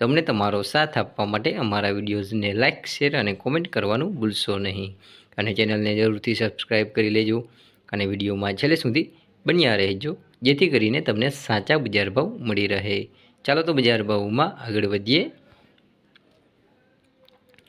તમને તમારો સાથ આપવા માટે અમારા વિડીયોઝને લાઇક, શેર અને કોમેન્ટ કરવાનું ભૂલશો નહીં. અને ચેનલને જરૂરથી સબસ્ક્રાઈબ કરી લેજો અને વિડીયોમાં છેલ્લે સુધી બન્યા રહેજો, જેથી કરીને તમને સાચા બજાર ભાવ મળી રહે. ચાલો તો બજાર ભાવમાં આગળ વધીએ.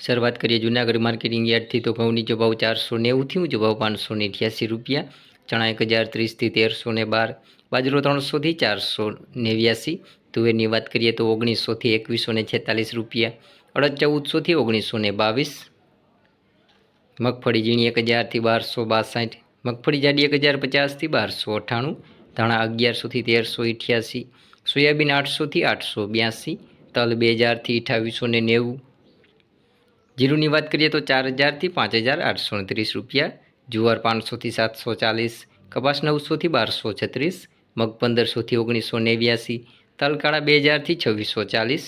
શરૂઆત કરીએ જૂનાગઢ માર્કેટિંગ યાર્ડથી. તો ઘઉં નીચો ચારસો નેવુંથી ઊંચો ભાવ પાંચસો ને અઠ્યાસી રૂપિયા ચણા એક હજાર ત્રીસથી તેરસો ને બાર, બાજરો ત્રણસોથી ચારસો નેવ્યાસી તુવેરની વાત કરીએ તો ઓગણીસોથી એકવીસો ને છેતાલીસ રૂપિયા. અડદ ચૌદસોથી ઓગણીસો ને બાવીસ. મગફળી ઝીણી એક હજારથી બારસો બાસઠ. મગફળી જાડી એક હજાર પચાસથી બારસો અઠ્ઠાણું ધાણા અગિયારસોથી તેરસો અઠ્યાસી સોયાબીન આઠસોથી આઠસો બ્યાસી. તલ બે હજારથી અઠાવીસો ને નેવું. જીરુની વાત કરીએ તો ચાર હજારથી પાંચ હજાર આઠસો ત્રીસ રૂપિયા. જુવાર પાંચસોથી સાતસો ચાલીસ. કપાસ નવસોથી બારસો છત્રીસ. મગ પંદરસોથી ઓગણીસો નેવ્યાસી. તલકાળા બે હજારથી છવ્વીસો ચાલીસ.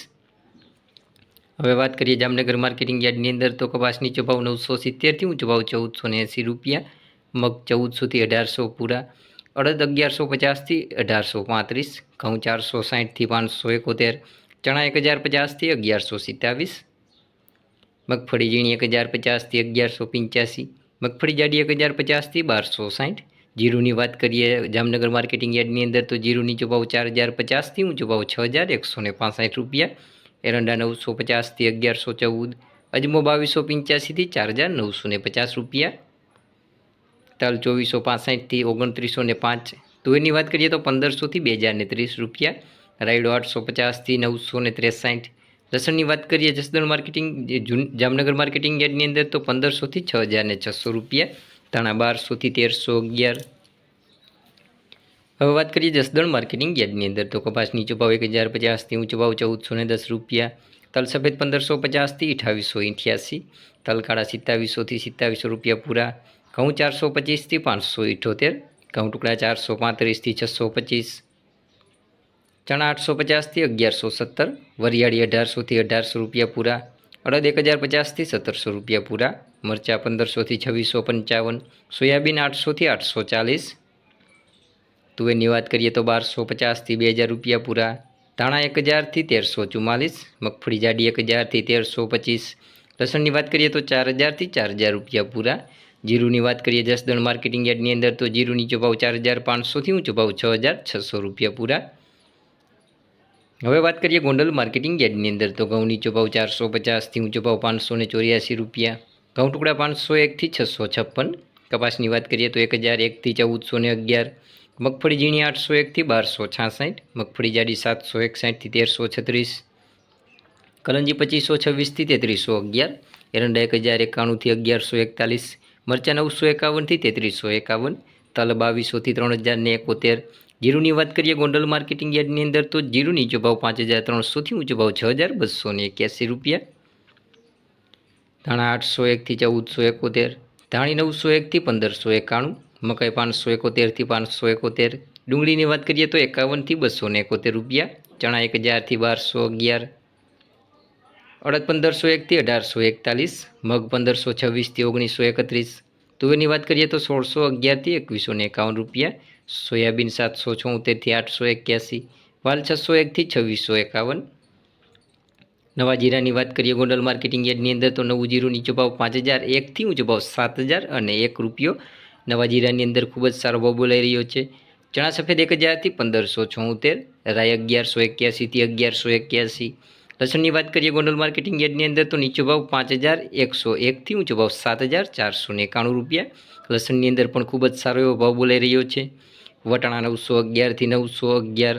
હવે વાત કરીએ જામનગર માર્કેટિંગ યાર્ડની અંદર તો કપાસ નીચો નવસો સિત્તેરથી ઊંચો ભાવ ચૌદસો ને એંસી રૂપિયા, મગ ચૌદસોથી અઢારસો પૂરા, અડદ અગિયારસો પચાસથી અઢારસો પાંત્રીસ, ઘઉં ચારસો સાઠથી પાંચસો એકોતેર, ચણા એક હજાર પચાસથી અગિયારસો સિત્તાવીસ, મગફળી ઝીણી એક હજાર પચાસથી અગિયારસો પંચ્યાસી, મગફળી જાડી એક હજાર પચાસથી બારસો સાઠ જીરુની વાત કરીએ, જામનગર માર્કેટિંગ યાર્ડની અંદર તો જીરુની નીચો ભાવ ચાર હજાર પચાસથી, ઊંચો ભાવ છ હજાર એકસો ને પાંસઠ રૂપિયા. એરંડા નવસો પચાસથી અગિયારસો ચૌદ. અજમો બાવીસો પંચ્યાસીથી ચાર હજાર નવસો ને પચાસ રૂપિયા. તલ ચોવીસો પાસઠથી ઓગણત્રીસો ને પાંચ. તુવેરની વાત કરીએ તો પંદરસોથી બે હજાર ને ત્રીસ રૂપિયા. રાયડો આઠસો પચાસથી નવસો ને ત્રેસાઠ. લસણની વાત કરીએ, જસદણ માર્કેટિંગ જામનગર માર્કેટિંગ યાર્ડની અંદર તો પંદરસોથી છ હજાર છસો રૂપિયા. ધાણા બારસોથી તેરસો અગિયાર. હવે વાત કરીએ જસદણ માર્કેટિંગ યાર્ડની અંદર. તો કપાસ નીચો ભાવ એક હજાર પચાસથી ઊંચો ભાવ ચૌદસો ને દસ રૂપિયા. તલ સફેદ પંદરસો પચાસથી અઠાવીસો અઠ્યાસી તલ કાળા સિત્તાવીસોથી સિત્તાવીસો રૂપિયા પૂરા. ઘઉં ચારસો પચીસથી પાંચસો ઇઠોતેર. ઘઉં ટુકડા ચારસો પાંત્રીસથી છસો પચીસ. ચણા આઠસો પચાસથી અગિયારસો સત્તર. વરિયાળી અઢારસોથી અઢારસો રૂપિયા પૂરા. અડદ એક હજાર પચાસથી સત્તરસો રૂપિયા પૂરા. મરચાં પંદરસોથી છવ્વીસો પંચાવન, સોયાબીન આઠસોથી આઠસો ચાલીસ તુવેરની વાત કરીએ તો બારસો પચાસથી બે હજાર રૂપિયા પૂરા. ધાણા એક હજારથી તેરસો ચુમ્માલીસ, મગફળી જાડી એક હજારથી તેરસો પચીસ. લસણની વાત કરીએ તો ચાર હજારથી ચાર હજાર રૂપિયા પૂરા. જીરુની વાત કરીએ જસદણ માર્કેટિંગ યાર્ડની અંદર તો જીરુની નીચો ચાર હજાર પાંચસોથી ઊંચો ભાવ છ હજાર છસો રૂપિયા પૂરા. હવે વાત કરીએ ગોંડલ માર્કેટિંગ યાર્ડની અંદર તો ઘઉં નીચો ચારસો પચાસથી ઊંચો ભાવ પાંચસો ને ચોર્યાસી રૂપિયા. ઘઉં ટુકડા પાંચસો એકથી છસો છપ્પન. કપાસની વાત કરીએ તો એક હજાર એકથી ચૌદસો ને અગિયાર. મગફળી ઝીણી આઠસો એકથી બારસો છાસઠ. મગફળી જાડી સાતસો એકસાઠથી તેરસો છત્રીસ. કલંજી પચીસો છવ્વીસથી તેત્રીસો અગિયાર. એરંડા એક હજાર એકાણુંથી અગિયારસો એકતાલીસ. મરચાં નવસો એકાવનથી તેત્રીસો એકાવન. તલ બાવીસોથી ત્રણ હજાર ને એકોતેર. જીરુની વાત કરીએ ગોંડલ માર્કેટિંગ યાર્ડની અંદર તો જીરુની નીચો ભાવ પાંચ હજાર ત્રણસોથી ઊંચો ભાવ છ હજાર બસો એક્યાસી રૂપિયા. ધાણા આઠસો એકથી ચૌદસો એકોતેર, ધાણી નવસો એકથી પંદરસો એકાણું, મકાઈ પાંચસો એકોતેરથી પાંચસો એકોતેર, ડુંગળીની વાત કરીએ તો એકાવનથી બસો ને એકોતેર રૂપિયા, ચણા એક હજારથી બારસો અગિયાર, અડદ પંદરસો એકથી અઢારસો એકતાલીસ, મગ પંદરસો છવ્વીસથી ઓગણીસો એકત્રીસ, તુવેરની વાત કરીએ તો સોળસો અગિયારથી એકવીસો ને એકાવન રૂપિયા, સોયાબીન સાતસો છોતેરથી આઠસો એક્યાસી, વાલ છસો એકથી છવ્વીસો એકાવન નવા જીરાની વાત કરીએ, ગોંડલ માર્કેટિંગ યાર્ડની અંદર તો નવું જીરું નીચો ભાવ પાંચ હજાર, એકથી ઊંચો ભાવ સાત હજાર અને એક રૂપિયો. નવા જીરાની અંદર ખૂબ જ સારો ભાવ બોલાઈ રહ્યો છે. ચણા સફેદ એક હજારથી પંદરસો છોતેર. રાય અગિયારસો એક્યાસીથી અગિયારસો એક્યાસી. લસણની વાત કરીએ, ગોંડલ માર્કેટિંગ યાર્ડની અંદર તો નીચો ભાવ પાંચ હજાર, એકસો એકથી ઊંચો ભાવ સાત હજાર, ચારસો એકાણું રૂપિયા. લસણની અંદર પણ ખૂબ જ સારો એવો ભાવ બોલાઈ રહ્યો છે. વટાણા નવસો અગિયારથી નવસો અગિયાર.